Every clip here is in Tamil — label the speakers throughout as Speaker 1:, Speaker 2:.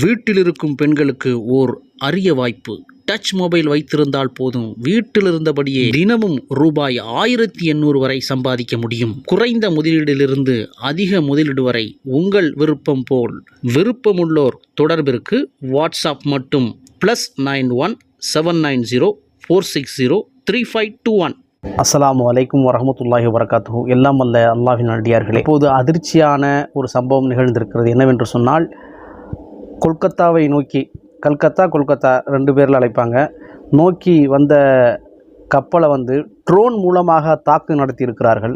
Speaker 1: வீட்டில் இருக்கும் பெண்களுக்கு ஓர் அரிய வாய்ப்பு. டச் மொபைல் வைத்திருந்தால் போதும். வீட்டில் இருந்தபடியே தினமும் ரூபாய் ஆயிரத்தி எண்ணூறு வரை சம்பாதிக்க முடியும். குறைந்த முதலீடிலிருந்து அதிக முதலீடு வரை உங்கள் விருப்பம் போல். விருப்பமுள்ளோர் தொடர்பிற்கு வாட்ஸ்அப் மட்டும். Plus nine one seven nine zero four six zero three five two one.
Speaker 2: அஸ்ஸலாமு அலைக்கும் வரமத்துல்லாஹி வரகாத்து எல்லாம் அல்ல அல்லாஹின் அடியார்களே. இப்போது அதிர்ச்சியான ஒரு சம்பவம் நிகழ்ந்திருக்கிறது. என்னவென்று சொன்னால் கொல்கத்தாவை நோக்கி கல்கத்தா கொல்கத்தா ரெண்டு பேரில் அழைப்பாங்க. நோக்கி வந்த கப்பலை வந்து ட்ரோன் மூலமாக தாக்கு நடத்தியிருக்கிறார்கள்.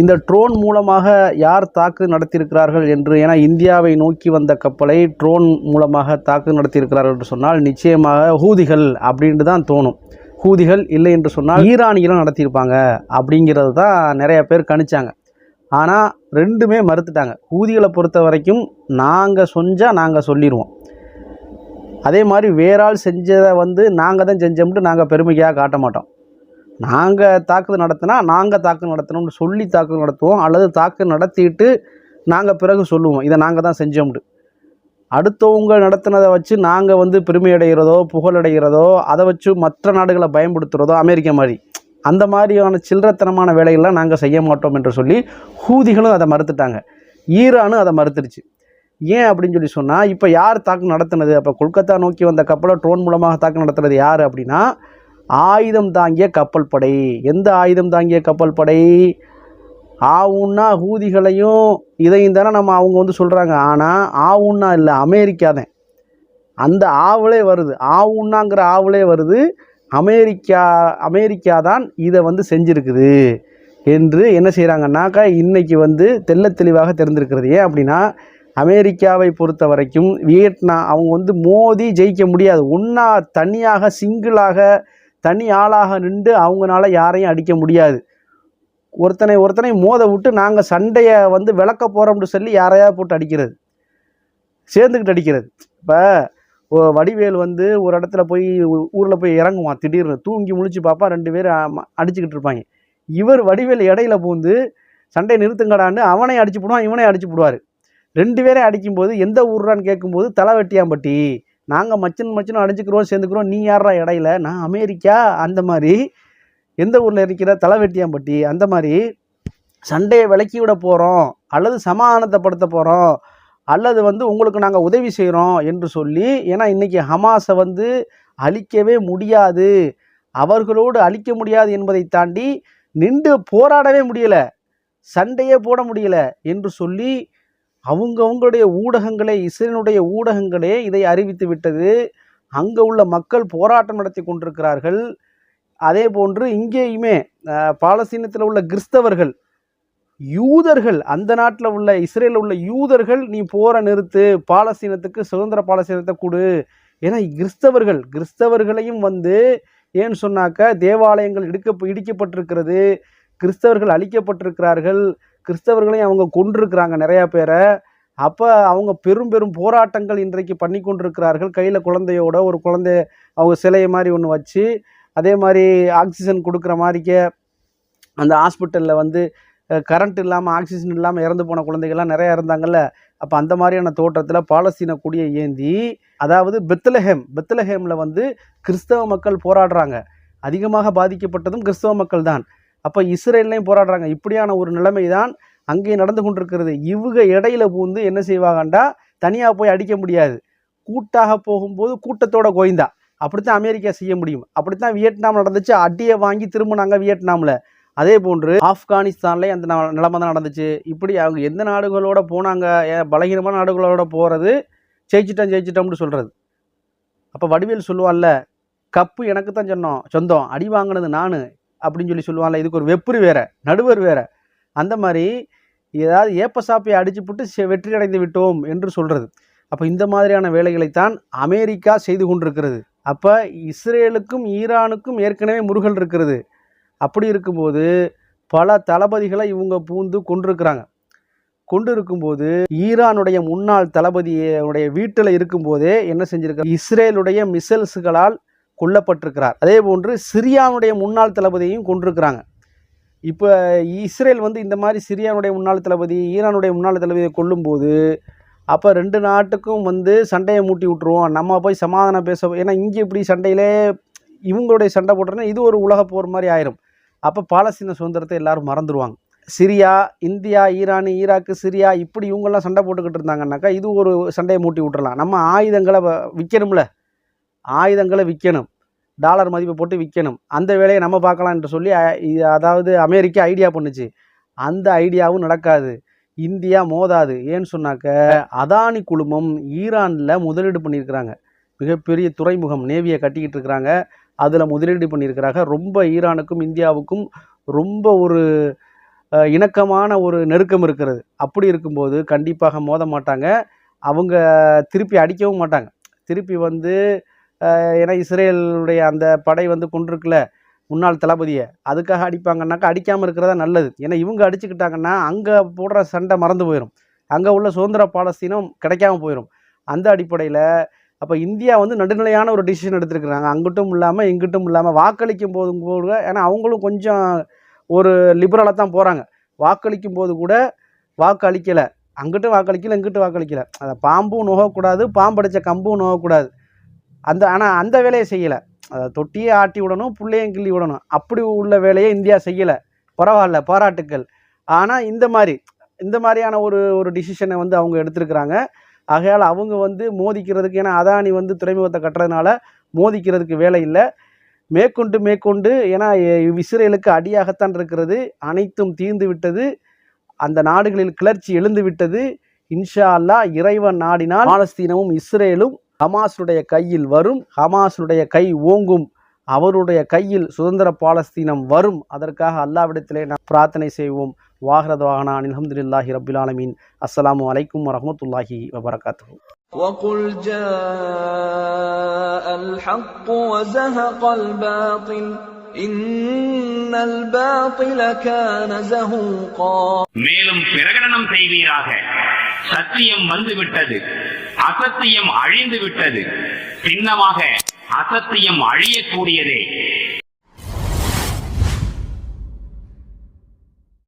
Speaker 2: இந்த ட்ரோன் மூலமாக யார் தாக்கு நடத்தியிருக்கிறார்கள் என்று ஏன்னா இந்தியாவை நோக்கி வந்த கப்பலை ட்ரோன் மூலமாக தாக்கு நடத்தியிருக்கிறார்கள் என்று சொன்னால் நிச்சயமாக ஹூதிகள் அப்படின்ட்டு தான் தோணும். ஹூதிகள் இல்லை என்று சொன்னால் ஈரானிகளும் நடத்தியிருப்பாங்க அப்படிங்கிறது தான் நிறைய பேர் கணிச்சாங்க. ஆனால் ரெண்டுமே மறுத்துட்டாங்க. ஊதிகளை பொறுத்த வரைக்கும் நாங்கள் சொஞ்சால் நாங்கள் சொல்லிடுவோம் அதே மாதிரி வேறாள் செஞ்சதை வந்து நாங்கள் தான் செஞ்சோம்ட்டு நாங்கள் பெருமைக்காக காட்ட மாட்டோம். நாங்கள் தாக்குதல் நடத்தினா நாங்கள் தாக்கு நடத்தணும்னு சொல்லி தாக்கு நடத்துவோம். அல்லது தாக்கு நடத்திட்டு நாங்கள் பிறகு சொல்லுவோம் இதை நாங்கள் தான் செஞ்சோம்ட்டு அடுத்தவங்க நடத்தினதை வச்சு நாங்கள் வந்து பெருமை அடைகிறதோ புகழடைகிறதோ அதை வச்சு மற்ற நாடுகளை பயன்படுத்துகிறதோ அமெரிக்கா மாதிரி. அந்த மாதிரியான சில்லறத்தனமான வேலைகள்லாம் நாங்கள் செய்ய மாட்டோம் என்று சொல்லி ஹூதிகளும் அதை மறுத்துட்டாங்க. ஈரானும் அதை மறுத்துருச்சு ஏன் அப்படின்னு சொல்லி சொன்னால் இப்போ யார் தாக்கு நடத்துனது? அப்போ கொல்கத்தா நோக்கி வந்த கப்பலை ட்ரோன் மூலமாக தாக்கு நடத்துனது யார் அப்படின்னா ஆயுதம் தாங்கிய கப்பல் படை. எந்த ஆயுதம் தாங்கிய கப்பல் படை? ஆவுன்னா ஹூதிகளையும் இதையும் தானே நம்ம அவங்க வந்து சொல்கிறாங்க ஆனால் ஆவுன்னா இல்லை அமெரிக்கா தான் அந்த ஆவலே வருது. ஆவுன்னாங்கிற ஆவலே வருது. அமெரிக்கா அமெரிக்கா தான் இதை வந்து செஞ்சுருக்குது என்று என்ன செய்கிறாங்கன்னாக்கா இன்றைக்கி வந்து தெள்ள தெளிவாக தெரிந்திருக்கிறது. ஏன் அப்படின்னா அமெரிக்காவை பொறுத்த வரைக்கும் வியட்நாம் அவங்க வந்து மோதி ஜெயிக்க முடியாது. ஒன்றா தனியாக சிங்கிளாக தனி ஆளாக நின்று அவங்களால யாரையும் அடிக்க முடியாது. ஒருத்தனை ஒருத்தனை மோத விட்டு நாங்கள் சண்டையை வந்து விளக்க போகிறோம்னு சொல்லி யாரையாவது போட்டு அடிக்கிறது. சேர்ந்துக்கிட்டு அடிக்கிறது. இப்போ வடிவேல் வந்து ஒரு இடத்துல போய் ஊரில் போய் இறங்குவான் திடீர்னு. தூங்கி முழிச்சு பார்ப்பா ரெண்டு பேரும் அடிச்சுக்கிட்டு இருப்பாங்க. இவர் வடிவேல் இடையில பூந்து சண்டையை நிறுத்துங்கடான்னு அவனை அடிச்சு போடுவான் இவனை அடிச்சு போடுவார். ரெண்டு பேரை அடிக்கும்போது எந்த ஊர்றான்னு கேட்கும்போது தலை வெட்டியாம்பட்டி நாங்கள் மச்சன் மச்சனும் அடிச்சுக்கிறோம் சேர்ந்துக்கிறோம் நீ யாரா இடையில? நான் அமெரிக்கா. அந்த மாதிரி எந்த ஊரில் இருக்கிற? தலை வெட்டியாம்பட்டி அந்த மாதிரி சண்டையை விலக்கி விட போகிறோம் அல்லது சமாதானத்தைப்படுத்த போகிறோம் அல்லது வந்து உங்களுக்கு நாங்கள் உதவி செய்கிறோம் என்று சொல்லி ஏன்னா இன்றைக்கி ஹமாஸை வந்து அழிக்கவே முடியாது. அவர்களோடு அழிக்க முடியாது என்பதை தாண்டி நின்று போராடவே முடியலை சண்டையே போட முடியல என்று சொல்லி அவங்கவுங்களுடைய ஊடகங்களே இஸ்ரேலுடைய ஊடகங்களே இதை அறிவித்து விட்டது. அங்கே உள்ள மக்கள் போராட்டம் நடத்தி கொண்டிருக்கிறார்கள். அதே போன்று இங்கேயுமே பாலஸ்தீனத்தில் உள்ள கிறிஸ்தவர்கள் யூதர்கள் அந்த நாட்டில் உள்ள இஸ்ரேலில் உள்ள யூதர்கள் நீ போற நிறுத்து பாலஸ்தீனத்துக்கு சுதந்திர பாலஸ்தீனத்தை கொடு. ஏன்னா கிறிஸ்தவர்கள் கிறிஸ்தவர்களையும் வந்து ஏன்னு சொன்னாக்க தேவாலயங்கள் இடிக்க இடிக்கப்பட்டிருக்கிறது கிறிஸ்தவர்கள் அழிக்கப்பட்டிருக்கிறார்கள் கிறிஸ்தவர்களையும் அவங்க கொண்டிருக்கிறாங்க நிறையா பேரை. அப்போ அவங்க பெரும் பெரும் போராட்டங்கள் இன்றைக்கு பண்ணி கொண்டிருக்கிறார்கள். கையில் குழந்தையோட ஒரு குழந்தை அவங்க சிலையை மாதிரி ஒன்று வச்சு அதே மாதிரி ஆக்சிஜன் கொடுக்குற மாதிரிக்க அந்த ஹாஸ்பிட்டலில் வந்து கரண்ட் இல்லாமல் ஆக்சிஜன் இல்லாமல் இறந்து போன குழந்தைகள்லாம் நிறையா இருந்தாங்கல்ல. அப்போ அந்த மாதிரியான தோற்றத்தில் பாலஸ்தீன கொடியை ஏந்தி அதாவது பெத்லஹேம் பெத்லஹேமில் வந்து கிறிஸ்தவ மக்கள் போராடுறாங்க. அதிகமாக பாதிக்கப்பட்டதும் கிறிஸ்தவ மக்கள் தான். அப்போ இஸ்ரேல்லையும் போராடுறாங்க. இப்படியான ஒரு நிலைமை தான் அங்கே நடந்து கொண்டிருக்கிறது. இவங்க இடையில பூந்து என்ன செய்வாங்கண்டா தனியாக போய் அடிக்க முடியாது. கூட்டாக போகும்போது கூட்டத்தோட கோய்ந்தா. அப்படித்தான் அமெரிக்கா செய்ய முடியும். அப்படித்தான் வியட்நாம் நடந்துச்சு. அடியை வாங்கி திரும்பினாங்க வியட்நாமில். அதே போன்று ஆப்கானிஸ்தான்லேயே அந்த ந- நிலைமை தான் நடந்துச்சு. இப்படி அவங்க எந்த நாடுகளோட போனாங்க? ஏன் பலகீனமான நாடுகளோட போகிறது ஜெயிச்சிட்டோம் ஜெயிச்சிட்டோம்னு சொல்கிறது அப்போ வடிவேல் சொல்லுவான்ல கப்பு எனக்கு தான் சொன்னோம் சொந்தம் அடி வாங்கினது நான் அப்படின்னு சொல்லி சொல்லுவான்ல. இதுக்கு ஒரு வெப்புரு வேற நடுவர் வேற. அந்த மாதிரி ஏதாவது ஏப்ப சாப்பையை அடிச்சு போட்டு செ- வெற்றி அடைந்து விட்டோம் என்று சொல்கிறது அப்போ இந்த மாதிரியான வேலைகளைத்தான் அமெரிக்கா செய்து கொண்டிருக்கிறது. அப்போ இஸ்ரேலுக்கும் ஈரானுக்கும் ஏற்கனவே முருகல் இருக்கிறது. அப்படி இருக்கும்போது பல தளபதிகளை இவங்க பூந்து கொண்டிருக்கிறாங்க கொண்டு இருக்கும்போது ஈரானுடைய முன்னாள் தளபதியுடைய வீட்டில் இருக்கும்போதே என்ன செஞ்சிருக்காங்க இஸ்ரேலுடைய மிசைல்ஸுகளால் கொல்லப்பட்டிருக்கிறார். அதே போன்று சிரியானுடைய முன்னாள் தளபதியையும் கொண்டிருக்கிறாங்க இப்போ இஸ்ரேல் வந்து இந்த மாதிரி சிரியானுடைய முன்னாள் தளபதி ஈரானுடைய முன்னாள் தளபதியை கொல்லும்போது அப்போ ரெண்டு நாட்டுக்கும் வந்து சண்டையை மூட்டி விட்டுருவோம். நம்ம போய் சமாதானம் பேச ஏன்னா இங்கே இப்படி சண்டையிலே இவங்களுடைய சண்டை போட்டோன்னா இது ஒரு உலக போர் மாதிரி ஆயிரும். அப்போ பாலஸ்தீன சுதந்திரத்தை எல்லாரும் மறந்துடுவாங்க Syria India Iran Iraq Syria இப்படி இவங்கெல்லாம் சண்டை போட்டுக்கிட்டு இருந்தாங்கன்னாக்கா இது ஒரு சண்டையை மூட்டி விட்டுறலாம். நம்ம ஆயுதங்களை விற்கணும்ல ஆயுதங்களை விற்கணும் டாலர் மதிப்பை போட்டு விற்கணும் அந்த வேலையை நம்ம பார்க்கலாம் என்று சொல்லி அதாவது அமெரிக்கா ஐடியா பண்ணுச்சு. அந்த ஐடியாவும் நடக்காது. இந்தியா மோதாது. ஏன்னு சொன்னாக்க அதானி குழுமம் ஈரானில் முதலீடு பண்ணியிருக்கிறாங்க. மிகப்பெரிய துறைமுகம் நேவியை கட்டிக்கிட்டு இருக்கிறாங்க. அதில் முதலீடு பண்ணியிருக்கிறாங்க. ரொம்ப ஈரானுக்கும் இந்தியாவுக்கும் ரொம்ப ஒரு இணக்கமான ஒரு நெருக்கம் இருக்கிறது. அப்படி இருக்கும்போது கண்டிப்பாக மோத மாட்டாங்க. அவங்க திருப்பி அடிக்கவும் மாட்டாங்க. திருப்பி வந்து ஏன்னா இஸ்ரேலுடைய அந்த படை வந்து கொண்டிருக்கல முன்னாள் தளபதியை அதுக்காக அடிப்பாங்கன்னாக்கா அடிக்காமல் இருக்கிறதா நல்லது. ஏன்னா இவங்க அடிச்சுக்கிட்டாங்கன்னா அங்கே போடுற சண்டை மறந்து போயிடும் அங்கே உள்ள சுதந்திர பாலஸ்தீனம் கிடைக்காம போயிடும் அந்த அடிப்படையில் அப்போ இந்தியா வந்து நடுநிலையான ஒரு டிசிஷன் எடுத்திருக்கிறாங்க. அங்கிட்டும் இல்லாமல் இங்கிட்டும் இல்லாமல் வாக்களிக்கும் போதும் கூட ஏன்னா அவங்களும் கொஞ்சம் ஒரு லிபரலாக தான் போகிறாங்க வாக்களிக்கும் போது கூட வாக்கு அளிக்கலை அங்கிட்டும் வாக்களிக்கல இங்கிட்டும் வாக்களிக்கல. அதை பாம்பும் நோகக்கூடாது பாம்படித்த கம்பும் நோகக்கூடாது. அந்த ஆனால் அந்த வேலையை செய்யலை. அதை தொட்டியே ஆட்டி விடணும் பிள்ளையும் கிள்ளி விடணும். அப்படி உள்ள வேலையை இந்தியா செய்யலை. பரவாயில்ல பாராட்டுக்கள். ஆனால் இந்த மாதிரி இந்த மாதிரியான ஒரு ஒரு டிசிஷனை வந்து அவங்க எடுத்திருக்கிறாங்க. ஆகையால் அவங்க வந்து மோதிக்கிறதுக்கு ஏன்னா அதானி வந்து துறைமுகத்தை கட்டுறதுனால மோதிக்கிறதுக்கு வேலை இல்லை. மேற்கொண்டு மேற்கொண்டு ஏன்னா இஸ்ரேலுக்கு அடியாகத்தான் இருக்கிறது. அனைத்தும் தீர்ந்து விட்டது. அந்த நாடுகளில் கிளர்ச்சி எழுந்து விட்டது. இன்ஷா அல்லாஹ் இறைவன் நாடினால் பாலஸ்தீனமும் இஸ்ரேலும் ஹமாஸுடைய கையில் வரும். ஹமாஸுடைய கை ஓங்கும். அவருடைய கையில் சுதந்திர பாலஸ்தீனம் வரும். அதற்காக அல்லாவிடத்திலே நாம் பிரார்த்தனை செய்வோம். வாகரத்வாகனா அல்ஹம்துலில்லாஹி ரபில் ஆலமீன் அஸ்ஸலாமு அலைக்கும் வரஹ்மத்துல்லாஹி வபரகாத்துஹு
Speaker 3: وقل جاء الحق وزهق الباطل إن الباطل كان زهوقا
Speaker 4: மேலும் பிரகடனம் செய்வீராக சத்தியம் வந்துவிட்டது அசத்தியம் அழிந்து விட்டது சின்னமாக அசத்தியம் அழியக்கூடியதே